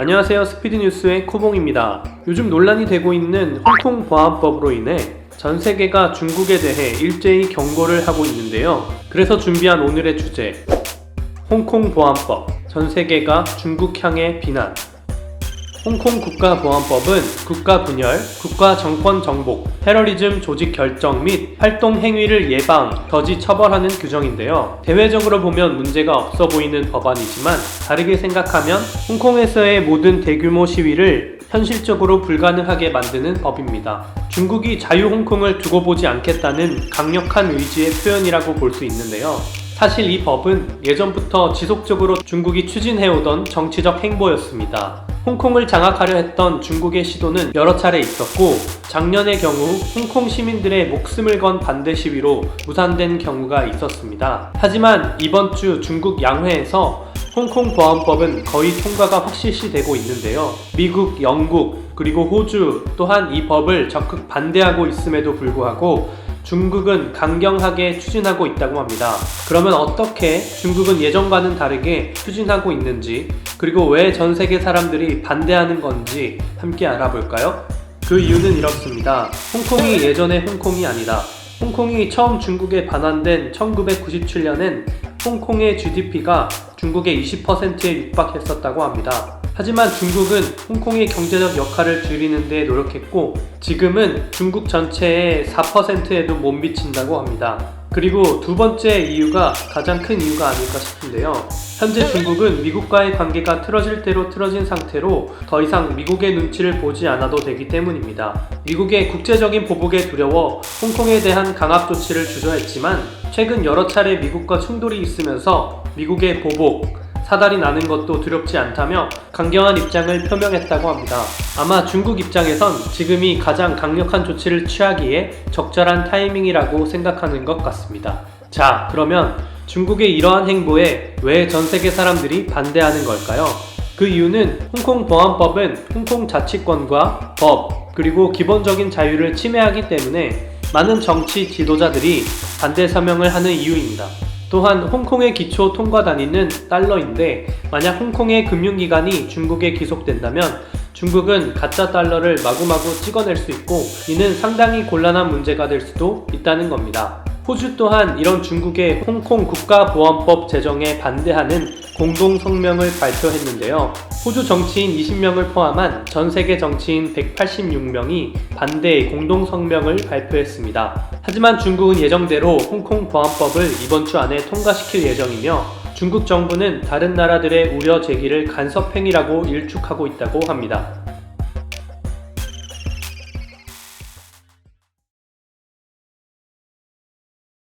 안녕하세요. 스피드뉴스의 코봉입니다. 요즘 논란이 되고 있는 홍콩 보안법으로 인해 전 세계가 중국에 대해 일제히 경고를 하고 있는데요. 그래서 준비한 오늘의 주제. 홍콩 보안법. 전 세계가 중국 향해 비난. 홍콩 국가보안법은 국가 분열, 국가 정권 정복, 테러리즘 조직 결정 및 활동 행위를 예방, 저지 처벌하는 규정인데요. 대외적으로 보면 문제가 없어 보이는 법안이지만 다르게 생각하면 홍콩에서의 모든 대규모 시위를 현실적으로 불가능하게 만드는 법입니다. 중국이 자유 홍콩을 두고 보지 않겠다는 강력한 의지의 표현이라고 볼 수 있는데요. 사실 이 법은 예전부터 지속적으로 중국이 추진해오던 정치적 행보였습니다. 홍콩을 장악하려 했던 중국의 시도는 여러 차례 있었고, 작년의 경우 홍콩 시민들의 목숨을 건 반대 시위로 무산된 경우가 있었습니다. 하지만 이번 주 중국 양회에서 홍콩 보안법은 거의 통과가 확실시되고 있는데요. 미국, 영국, 그리고 호주 또한 이 법을 적극 반대하고 있음에도 불구하고 중국은 강경하게 추진하고 있다고 합니다. 그러면 어떻게 중국은 예전과는 다르게 추진하고 있는지, 그리고 왜 전 세계 사람들이 반대하는 건지 함께 알아볼까요? 그 이유는 이렇습니다. 홍콩이 예전의 홍콩이 아니다. 홍콩이 처음 중국에 반환된 1997년엔 홍콩의 GDP가 중국의 20%에 육박했었다고 합니다. 하지만 중국은 홍콩의 경제적 역할을 줄이는 데 노력했고 지금은 중국 전체의 4%에도 못 미친다고 합니다. 그리고 두 번째 이유가 가장 큰 이유가 아닐까 싶은데요. 현재 중국은 미국과의 관계가 틀어질 대로 틀어진 상태로 더 이상 미국의 눈치를 보지 않아도 되기 때문입니다. 미국의 국제적인 보복에 두려워 홍콩에 대한 강압 조치를 주저했지만 최근 여러 차례 미국과 충돌이 있으면서 미국의 보복, 사달이 나는 것도 두렵지 않다며 강경한 입장을 표명했다고 합니다. 아마 중국 입장에선 지금이 가장 강력한 조치를 취하기에 적절한 타이밍이라고 생각하는 것 같습니다. 자, 그러면 중국의 이러한 행보에 왜 전 세계 사람들이 반대하는 걸까요? 그 이유는 홍콩 보안법은 홍콩 자치권과 법, 그리고 기본적인 자유를 침해하기 때문에 많은 정치 지도자들이 반대 서명을 하는 이유입니다. 또한 홍콩의 기초 통과 단위는 달러인데 만약 홍콩의 금융기관이 중국에 기속된다면 중국은 가짜 달러를 마구마구 찍어낼 수 있고 이는 상당히 곤란한 문제가 될 수도 있다는 겁니다. 호주 또한 이런 중국의 홍콩 국가보안법 제정에 반대하는 공동 성명을 발표했는데요. 호주 정치인 20명을 포함한 전 세계 정치인 186명이 반대의 공동 성명을 발표했습니다. 하지만 중국은 예정대로 홍콩 보안법을 이번 주 안에 통과시킬 예정이며 중국 정부는 다른 나라들의 우려 제기를 간섭행위라고 일축하고 있다고 합니다.